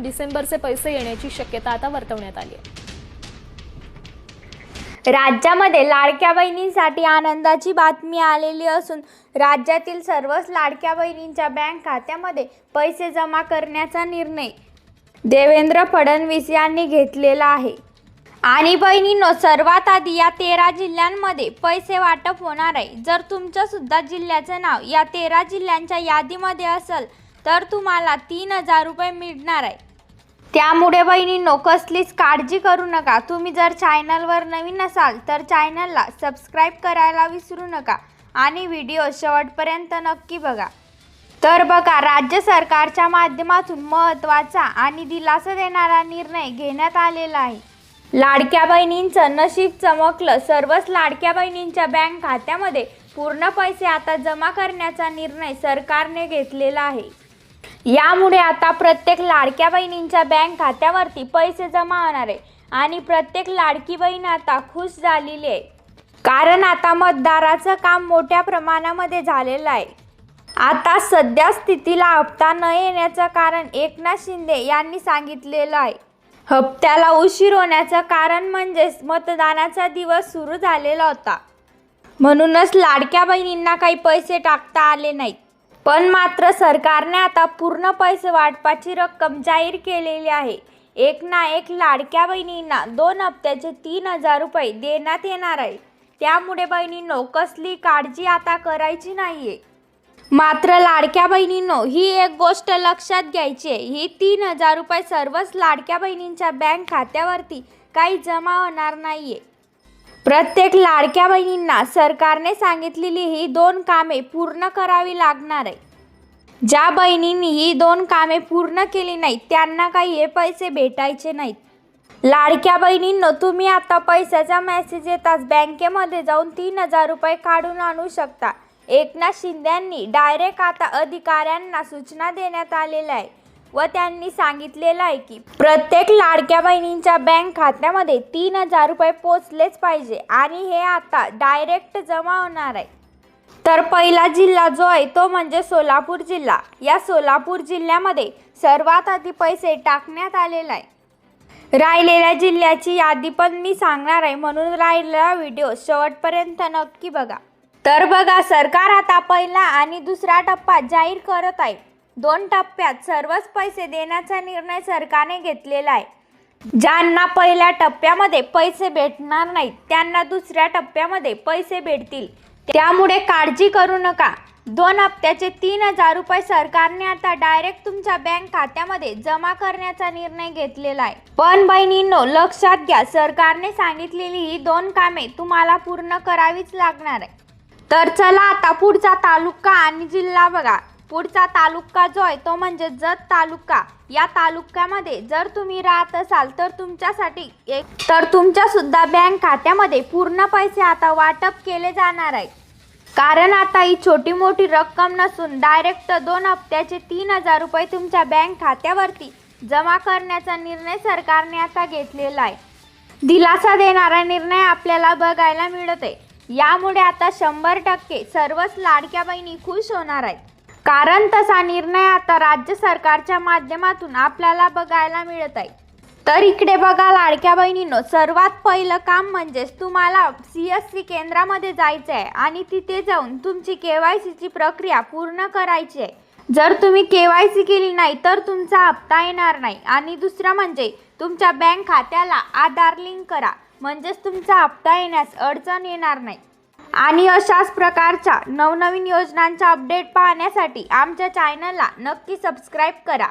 पण डिसेंबरचे पैसे येण्याची शक्यता आता वर्तवण्यात आली आहे. राज्यामध्ये लाडक्या बहिणींसाठी आनंदाची बातमी आलेली असून राज्यातील सर्वच लाडक्या बहिणींच्या बँक खात्यामध्ये पैसे जमा करण्याचा निर्णय देवेंद्र फडणवीस यांनी घेतलेला आहे. आणि बहिणींनो सर्वात आधी या तेरा जिल्ह्यांमध्ये पैसे वाटप होणार आहे. जर तुमच्यासुद्धा जिल्ह्याचं नाव या तेरा जिल्ह्यांच्या यादीमध्ये असेल तर तुम्हाला तीन हजार रुपये मिळणार आहे. त्यामुळे बहिणींनो कसलीच काळजी करू नका. तुम्ही जर चॅनलवर नवीन असाल तर चॅनलला सबस्क्राईब करायला विसरू नका आणि व्हिडिओ शेवटपर्यंत नक्की बघा. तर बघा राज्य सरकारच्या माध्यमातून महत्त्वाचा आणि दिलासा देणारा निर्णय घेण्यात आलेला आहे. लाडक्या बहिणींचं नशीब चमकलं. सर्वच लाडक्या बहिणींच्या बँक खात्यामध्ये पूर्ण पैसे आता जमा करण्याचा निर्णय सरकारने घेतलेला आहे. यामुळे आता प्रत्येक लाडक्या बहिणींच्या बँक खात्यावरती पैसे जमा होणार आहे आणि प्रत्येक लाडकी बहीण आता खुश झालेली आहे. कारण आता मतदाराचं काम मोठ्या प्रमाणामध्ये झालेलं आहे. आता सध्या स्थितीला हप्ता न येण्याचं कारण एकनाथ शिंदे यांनी सांगितलेलं आहे. हप्त्याला उशीर होण्याचं कारण म्हणजेच मतदानाचा दिवस सुरू झालेला होता. म्हणूनच लाडक्या बहिणींना काही पैसे टाकता आले नाहीत. पण मात्र सरकारने आता पूर्ण पैसे वाटपाची रक्कम जाहीर केलेली आहे. एक ना एक लाडक्या बहिणींना दोन हप्त्याचे तीन हजार रुपये देण्यात येणार आहे. त्यामुळे बहिणींनो कसली काळजी आता करायची नाहीये. मात्र लाडक्या बहिणींनो ही एक गोष्ट लक्षात घ्यायची आहे. ही तीन हजार रुपये सर्वच लाडक्या बहिणींच्या बँक खात्यावरती काही जमा होणार नाहीये. प्रत्येक लाडक्या बहिणींना सरकारने सांगितलेली ही दोन कामे पूर्ण करावी लागणार आहे. ज्या बहिणींनी ही दोन कामे पूर्ण केली नाहीत त्यांना काही हे पैसे भेटायचे नाहीत. लाडक्या बहिणींनो तुम्ही आता पैशाचा मेसेज येताच बँकेमध्ये जाऊन तीन हजार रुपये काढून आणू शकता. एकनाथ शिंदेंनी डायरेक्ट आता अधिकाऱ्यांना सूचना देण्यात आलेल्या आहे व त्यांनी सांगितलेलं आहे की प्रत्येक लाडक्या बहिणींच्या बँक खात्यामध्ये तीन हजार रुपये पोचलेच पाहिजे आणि हे आता डायरेक्ट जमा होणार आहे. तर पहिला जिल्हा जो आहे तो म्हणजे सोलापूर जिल्हा. या सोलापूर जिल्ह्यामध्ये सर्वात आधी पैसे टाकण्यात आलेला आहे. राहिलेल्या जिल्ह्याची यादी पण मी सांगणार आहे म्हणून राहिलेला व्हिडिओ शेवटपर्यंत नक्की बघा. तर बघा सरकार आता पहिला आणि दुसरा टप्पा जाहीर करत आहे. दोन टप्प्यात सर्वच पैसे देण्याचा निर्णय सरकारने घेतलेला आहे. ज्यांना पहिल्या टप्प्यामध्ये पैसे भेटणार नाहीत त्यांना दुसऱ्या टप्प्यामध्ये पैसे भेटतील. त्यामुळे काळजी करू नका. दोन हप्त्याचे तीन हजार रुपये सरकारने आता डायरेक्ट तुमच्या बँक खात्यामध्ये जमा करण्याचा निर्णय घेतलेला आहे. पण बहिणींनो लक्षात घ्या सरकारने सांगितलेली ही दोन कामे तुम्हाला पूर्ण करावीच लागणार आहे तर चला आता पुढचा तालुका आणि जिल्हा बघा. पुढचा तालुका जो आहे तो म्हणजे जत तालुका. या तालुक्यामध्ये जर तुम्ही राहत असाल तर तुमच्यासाठी एक तर तुमच्यासुद्धा बँक खात्यामध्ये पूर्ण पैसे आता वाटप केले जाणार आहे. कारण आता ही छोटी मोठी रक्कम नसून डायरेक्ट दोन हप्त्याचे तीन हजार रुपये तुमच्या बँक खात्यावरती जमा करण्याचा निर्णय सरकारने आता घेतलेला आहे. दिलासा देणारा निर्णय आपल्याला बघायला मिळत आहे यामुळे आता शंभर टक्के सर्वच लाडक्या बहिणी खुश होणार आहेत. कारण तसा निर्णय आता राज्य सरकारच्या माध्यमातून आपल्याला बघायला मिळत आहे. तर इकडे बघा लाडक्या बहिणीनं सर्वात पहिलं काम म्हणजेच तुम्हाला सी एस सी केंद्रामध्ये जायचं आहे आणि तिथे जाऊन तुमची के वाय सीची प्रक्रिया पूर्ण करायची आहे. जर तुम्ही के वाय सी केली नाही तर तुमचा हप्ता येणार नाही. आणि दुसरं म्हणजे तुमच्या बँक खात्याला आधार लिंक करा. म्हणजेच तुमचा हप्ता येण्यास अडचण येणार नाही. आणि अशाच प्रकारच्या नवनवीन योजनांचा अपडेट पाहण्यासाठी आमच्या चॅनलला नक्की सबस्क्राईब करा.